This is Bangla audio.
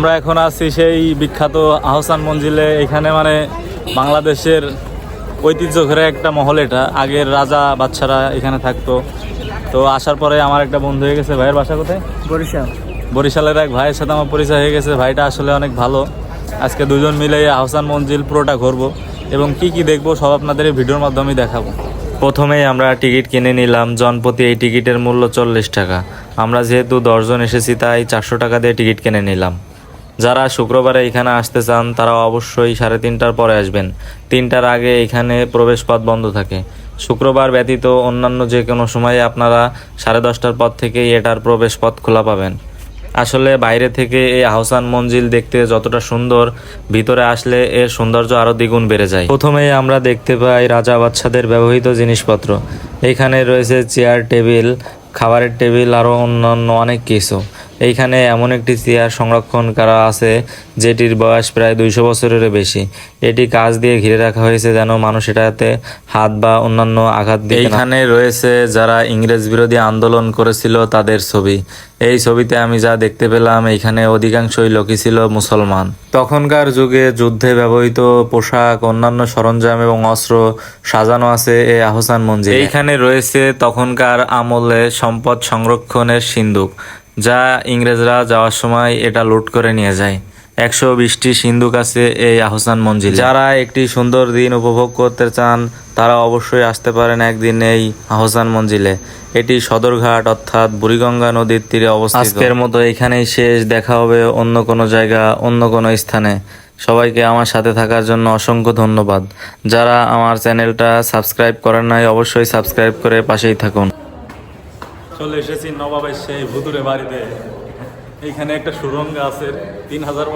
আমরা এখন আছি সেই বিখ্যাত আহসান মঞ্জিলে। এখানে মানে বাংলাদেশের ঐতিহ্য ঘরে একটা মহল এটা। আগের রাজা বাচ্চারা এখানে থাকতো। তো আসার পরে আমার একটা বন্ধু হয়ে গেছে। ভাইয়ের বাসা কোথায়? বরিশাল। বরিশালের এক ভাইয়ের সাথে আমার পরিচয় হয়ে গেছে। ভাইটা আসলে অনেক ভালো। আজকে দুজন মিলে আহসান মঞ্জিল পুরোটা ঘুরবো এবং কি কি দেখব সব আপনাদের এই ভিডিওর মাধ্যমেই দেখাবো। প্রথমেই আমরা টিকিট কিনে নিলাম। জনপ্রতি এই টিকিটের মূল্য চল্লিশ টাকা। আমরা যেহেতু দশজন এসেছি তাই চারশো টাকা দিয়ে টিকিট কিনে নিলাম। যারা শুক্রবারে এখানে আসতে চান, তারা অবশ্যই সাড়ে তিনটার পরে আসবেন। তিনটার আগে এখানে প্রবেশপথ বন্ধ থাকে। শুক্রবার ব্যতীত অন্যান্য যে কোনো সময়ে আপনারা সাড়ে দশটার পর থেকেই এটার প্রবেশপথ খোলা পাবেন। আসলে বাইরে থেকে এই আহসান মঞ্জিল দেখতে যতটা সুন্দর, ভিতরে আসলে এর সৌন্দর্য আরও দ্বিগুণ বেড়ে যায়। প্রথমেই আমরা দেখতে পাই রাজা বাচ্চাদের ব্যবহৃত জিনিসপত্র। এখানে রয়েছে চেয়ার, টেবিল, খাবারের টেবিল, আরও অন্যান্য অনেক কিছু। এইখানে এমন একটি চেয়ার সংরক্ষণ করা আছে যেটির বয়স প্রায় দুইশো বছরেরও বেশি। এটি কাজ দিয়ে ঘিরে রাখা হয়েছে যেন মানুষ এটাতে হাত বা অন্যান্য আঘাত দিয়ে এইখানে রয়েছে যারা ইংরেজ বিরোধী আন্দোলন করেছিল তাদের ছবি। এই ছবিতে আমি যা দেখতে পেলাম এইখানে অধিকাংশই লোকই ছিল মুসলমান। তখনকার যুগে যুদ্ধে ব্যবহৃত পোশাক অন্যান্য সরঞ্জাম এবং অস্ত্র সাজানো আছে এই আহসান মঞ্জিল। এইখানে রয়েছে তখনকার আমলে সম্পদ সংরক্ষণের সিন্দুক। যা ইংরেজরা যাওয়ার সময় এটা লুট করে নিয়ে যায়। একশো বিশটি সিন্ধুক আছে এই আহসান মঞ্জিল। যারা একটি সুন্দর দিন উপভোগ করতে চান, তারা অবশ্যই আসতে পারেন একদিন এই আহসান মঞ্জিলে। এটি সদরঘাট অর্থাৎ বুড়িগঙ্গা নদীর তীরে অবস্থিত। আজকের মতো এখানেই শেষ। দেখা হবে অন্য কোনো জায়গা, অন্য কোনো স্থানে। সবাইকে আমার সাথে থাকার জন্য অসংখ্য ধন্যবাদ। যারা আমার চ্যানেলটা সাবস্ক্রাইব করেন নাই, অবশ্যই সাবস্ক্রাইব করে পাশেই থাকুন। চলে এসেছি নবাবের সেই ভুতুরে বাড়িতে। এইখানে একটা সুরঙ্গ আছে তিন হাজার